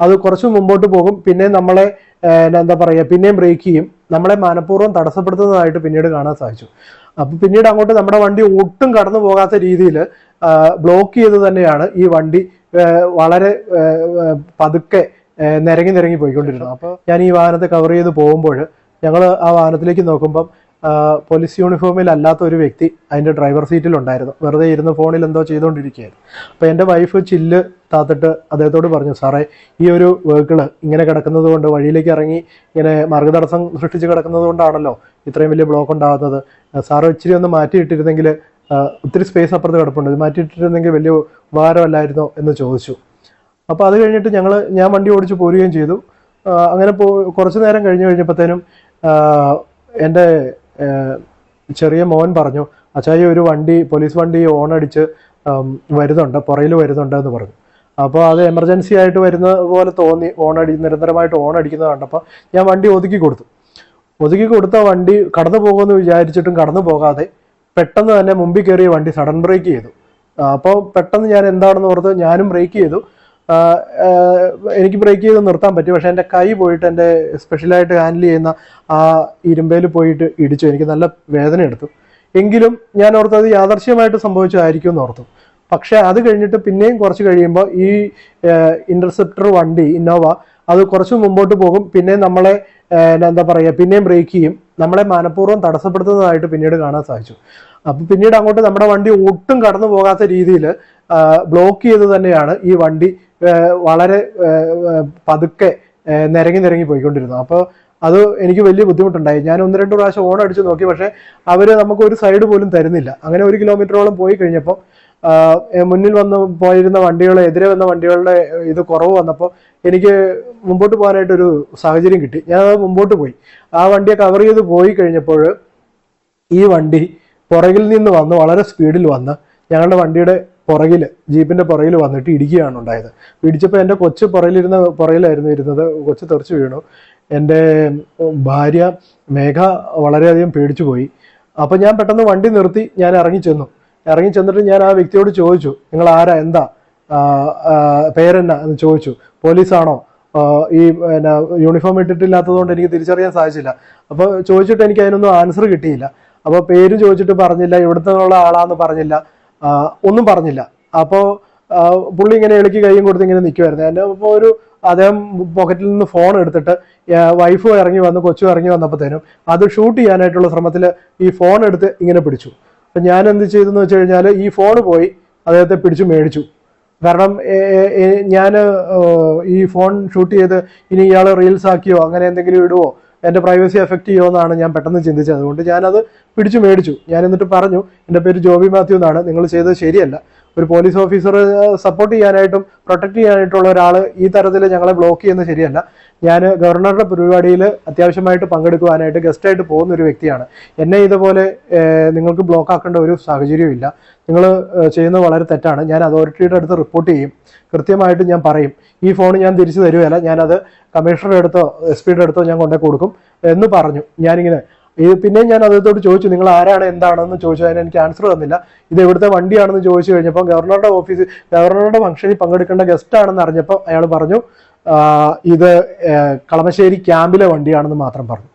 അത് കുറച്ച് മുമ്പോട്ട് പോകും. പിന്നെ നമ്മളെ എന്താ പറയുക പിന്നെയും ബ്രേക്ക് ചെയ്യും. നമ്മളെ മനഃപൂർവം തടസ്സപ്പെടുത്തുന്നതായിട്ട് പിന്നീട് കാണാൻ സാധിച്ചു. അപ്പൊ പിന്നീട് അങ്ങോട്ട് നമ്മുടെ വണ്ടി ഒട്ടും കടന്നു പോകാത്ത രീതിയിൽ ബ്ലോക്ക് ചെയ്ത് തന്നെയാണ് ഈ വണ്ടി വളരെ പതുക്കെ നിരങ്ങി നിരങ്ങി പോയിക്കൊണ്ടിരുന്നത്. അപ്പോൾ ഞാൻ ഈ വാഹനത്തെ കവർ ചെയ്ത് പോകുമ്പോൾ ഞങ്ങൾ ആ വാഹനത്തിലേക്ക് നോക്കുമ്പം പോലീസ് യൂണിഫോമിൽ അല്ലാത്ത ഒരു വ്യക്തി അതിന്റെ ഡ്രൈവർ സീറ്റിൽ ഉണ്ടായിരുന്നു. വെറുതെ ഇരുന്ന് ഫോണിൽ എന്തോ ചെയ്തുകൊണ്ടിരിക്കുകയായിരുന്നു. അപ്പോൾ എന്റെ വൈഫ് ചില്ല് താത്തിട്ട് അദ്ദേഹത്തോട് പറഞ്ഞു സാറേ ഈ ഒരു വെഹിക്കിൾ ഇങ്ങനെ കിടക്കുന്നത് കൊണ്ട് വഴിയിലേക്ക് ഇറങ്ങി ഇങ്ങനെ മാർഗതടസ്സം സൃഷ്ടിച്ച് കിടക്കുന്നത് കൊണ്ടാണല്ലോ ഇത്രയും വലിയ ബ്ലോക്ക് ഉണ്ടാകുന്നത്. സാറ് ഇച്ചിരി ഒന്ന് മാറ്റിയിട്ടിരുന്നെങ്കിൽ ഒത്തിരി സ്പേസ് അപ്പുറത്ത് കിടപ്പുണ്ട്. ഇത് മാറ്റിയിട്ടിരുന്നെങ്കിൽ വലിയ ഉപകാരമല്ലായിരുന്നോ? എന്ന് ചോദിച്ചു. അപ്പോൾ അത് കഴിഞ്ഞിട്ട് ഞങ്ങൾ ഞാൻ വണ്ടി ഓടിച്ച് പോരുകയും ചെയ്തു. അങ്ങനെ പോ കുറച്ച് നേരം കഴിഞ്ഞ് കഴിഞ്ഞപ്പോഴത്തേനും എന്റെ ചെറിയ മോൻ പറഞ്ഞു അച്ചായി ഒരു വണ്ടി പോലീസ് വണ്ടി ഓണടിച്ച് വരുന്നുണ്ട് പുറയിൽ വരുന്നുണ്ട് എന്ന് പറഞ്ഞു. അപ്പോൾ അത് എമർജൻസി ആയിട്ട് വരുന്ന പോലെ തോന്നി ഓൺ അടി നിരന്തരമായിട്ട് ഓൺ അടിക്കുന്നത് കണ്ടപ്പോൾ ഞാൻ വണ്ടി ഒതുക്കി കൊടുത്തു. ഒതുക്കി കൊടുത്ത വണ്ടി കടന്നു പോകുമെന്ന് വിചാരിച്ചിട്ടും കടന്നു പോകാതെ പെട്ടെന്ന് തന്നെ മുമ്പിൽ കയറിയ വണ്ടി സഡൻ ബ്രേക്ക് ചെയ്തു. അപ്പോൾ പെട്ടെന്ന് ഞാൻ എന്താണെന്ന് ഓർത്ത് ഞാനും ബ്രേക്ക് ചെയ്തു. എനിക്ക് ബ്രേക്ക് ചെയ്ത് നിർത്താൻ പറ്റി പക്ഷേ എന്റെ കൈ പോയിട്ട് എന്റെ സ്പെഷ്യലായിട്ട് ഹാൻഡിൽ ചെയ്യുന്ന ആ ഇരുമ്പയിൽ പോയിട്ട് ഇടിച്ചു. എനിക്ക് നല്ല വേദന എടുത്തു. എങ്കിലും ഞാൻ ഓർത്തത് യാദർശ്യമായിട്ട് സംഭവിച്ചതായിരിക്കും എന്ന് ഓർത്തു. പക്ഷെ അത് കഴിഞ്ഞിട്ട് പിന്നെയും കുറച്ച് കഴിയുമ്പോൾ ഈ ഇന്റർസെപ്റ്റർ വണ്ടി ഇന്നോവ അത് കുറച്ച് മുമ്പോട്ട് പോകും. പിന്നെ നമ്മളെ എന്താ പറയുക പിന്നെയും ബ്രേക്ക് ചെയ്യും. നമ്മളെ മനഃപൂർവം തടസ്സപ്പെടുത്തുന്നതായിട്ട് പിന്നീട് കാണാൻ സാധിച്ചു. അപ്പൊ പിന്നീട് അങ്ങോട്ട് നമ്മുടെ വണ്ടി ഒട്ടും കടന്നു പോകാത്ത രീതിയിൽ ബ്ലോക്ക് ചെയ്ത് തന്നെയാണ് ഈ വണ്ടി വളരെ പതുക്കെ നിരങ്ങി നിരങ്ങി പോയിക്കൊണ്ടിരുന്നത്. അപ്പോൾ അത് എനിക്ക് വലിയ ബുദ്ധിമുട്ടുണ്ടായി. ഞാൻ ഒന്ന് രണ്ട് പ്രാവശ്യം ഓൺ അടിച്ച് നോക്കി. പക്ഷേ അവർ നമുക്ക് ഒരു സൈഡ് പോലും തരുന്നില്ല. അങ്ങനെ ഒരു കിലോമീറ്ററോളം പോയി കഴിഞ്ഞപ്പോൾ മുന്നിൽ വന്ന് പോയിരുന്ന വണ്ടികളെ എതിരെ വന്ന വണ്ടികളുടെ ഇത് കുറവ് വന്നപ്പോൾ എനിക്ക് മുമ്പോട്ട് പോകാനായിട്ടൊരു സാഹചര്യം കിട്ടി. ഞാൻ മുമ്പോട്ട് പോയി. ആ വണ്ടിയെ കവർ ചെയ്ത് പോയി കഴിഞ്ഞപ്പോൾ ഈ വണ്ടി പുറകിൽ നിന്ന് വന്ന് വളരെ സ്പീഡിൽ വന്ന് ഞങ്ങളുടെ വണ്ടിയുടെ പുറകിൽ ജീപ്പിന്റെ പുറകിൽ വന്നിട്ട് ഇടിക്കുകയാണ് ഉണ്ടായത്. ഇടിച്ചപ്പോൾ എന്റെ കൊച്ചു പുറകിലിരുന്ന പുറകിലായിരുന്നു ഇരുന്നത്. കൊച്ചു തെറിച്ചു വീണു. എന്റെ ഭാര്യ മേഘ വളരെയധികം പേടിച്ചു പോയി. അപ്പം ഞാൻ പെട്ടെന്ന് വണ്ടി നിർത്തി ഞാൻ ഇറങ്ങി ചെന്നു. ഇറങ്ങി ചെന്നിട്ട് ഞാൻ ആ വ്യക്തിയോട് ചോദിച്ചു നിങ്ങൾ ആരാ? എന്താ? പേരെന്നാ? എന്ന് ചോദിച്ചു. പോലീസാണോ? ഈ പിന്നെ യൂണിഫോം ഇട്ടിട്ടില്ലാത്തതുകൊണ്ട് എനിക്ക് തിരിച്ചറിയാൻ സാധിച്ചില്ല. അപ്പോൾ ചോദിച്ചിട്ട് എനിക്ക് അതിനൊന്നും ആൻസർ കിട്ടിയില്ല. അപ്പോൾ പേര് ചോദിച്ചിട്ട് പറഞ്ഞില്ല ഇവിടുത്തെ ഉള്ള ആളാന്ന് പറഞ്ഞില്ല. ഒന്നും പറഞ്ഞില്ല. അപ്പോൾ പുള്ളി ഇങ്ങനെ ഇളക്കി കൈയും കൊടുത്ത് ഇങ്ങനെ നിൽക്കുമായിരുന്നു എന്റെ അപ്പോൾ ഒരു അദ്ദേഹം പോക്കറ്റിൽ നിന്ന് ഫോൺ എടുത്തിട്ട് വൈഫ് ഇറങ്ങി വന്ന് കൊച്ചു ഇറങ്ങി വന്നപ്പോഴത്തേനും അത് ഷൂട്ട് ചെയ്യാനായിട്ടുള്ള ശ്രമത്തിൽ ഈ ഫോൺ എടുത്ത് ഇങ്ങനെ പിടിച്ചു. അപ്പം ഞാൻ എന്ത് ചെയ്തെന്ന് വെച്ച് കഴിഞ്ഞാൽ ഈ ഫോൺ പോയി അദ്ദേഹത്തെ പിടിച്ചു മേടിച്ചു. കാരണം ഞാൻ ഈ ഫോൺ ഷൂട്ട് ചെയ്ത് ഇനി ഇയാൾ റീൽസ് ആക്കിയോ അങ്ങനെ എന്തെങ്കിലും ഇടുവോ എന്റെ പ്രൈവസി എഫക്റ്റ് ചെയ്യുമോ എന്നാണ് ഞാൻ പെട്ടെന്ന് ചിന്തിച്ചത്. അതുകൊണ്ട് ഞാനത് പിടിച്ചു മേടിച്ചു. ഞാൻ എന്നിട്ട് പറഞ്ഞു എന്റെ പേര് ജോബി മാത്യു എന്നാണ്. നിങ്ങൾ ചെയ്തത് ശരിയല്ല. ഒരു പോലീസ് ഓഫീസർ സപ്പോർട്ട് ചെയ്യാനായിട്ടും പ്രൊട്ടക്ട് ചെയ്യാനായിട്ടുള്ള ഒരാൾ ഈ തരത്തിൽ ഞങ്ങളെ ബ്ലോക്ക് ചെയ്യുന്നത് ശരിയല്ല. ഞാൻ ഗവർണറുടെ പരിപാടിയിൽ അത്യാവശ്യമായിട്ട് പങ്കെടുക്കുവാനായിട്ട് ഗസ്റ്റായിട്ട് പോകുന്ന ഒരു വ്യക്തിയാണ്. എന്നെ ഇതുപോലെ നിങ്ങൾക്ക് ബ്ലോക്ക് ആക്കേണ്ട ഒരു സാഹചര്യവും ഇല്ല. നിങ്ങൾ ചെയ്യുന്നത് വളരെ തെറ്റാണ്. ഞാൻ അതോറിറ്റിയുടെ അടുത്ത് റിപ്പോർട്ട് ചെയ്യും. കൃത്യമായിട്ട് ഞാൻ പറയും. ഈ ഫോൺ ഞാൻ തിരിച്ചു തരുകയല്ല. ഞാനത് കമ്മീഷണറുടെ അടുത്തോ എസ് പിയുടെ അടുത്തോ ഞാൻ കൊണ്ടേ കൊടുക്കും. എന്ന് പറഞ്ഞു. ഞാനിങ്ങനെ ഇത് പിന്നെ ഞാൻ അദ്ദേഹത്തോട് ചോദിച്ചു നിങ്ങൾ ആരാണ്? എന്താണെന്ന്? ചോദിച്ചു അതിന് എനിക്ക് ആൻസർ തന്നില്ല. ഇത് എവിടുത്തെ വണ്ടിയാണെന്ന് ചോദിച്ചു കഴിഞ്ഞപ്പോൾ ഗവർണറുടെ ഓഫീസ് ഗവർണറുടെ ഫംഗ്ഷനിൽ പങ്കെടുക്കേണ്ട ഗസ്റ്റ് ആണെന്ന് അറിഞ്ഞപ്പോൾ അയാൾ പറഞ്ഞു ഇത് കളമശ്ശേരി ക്യാമ്പിലെ വണ്ടിയാണെന്ന് മാത്രം പറഞ്ഞു.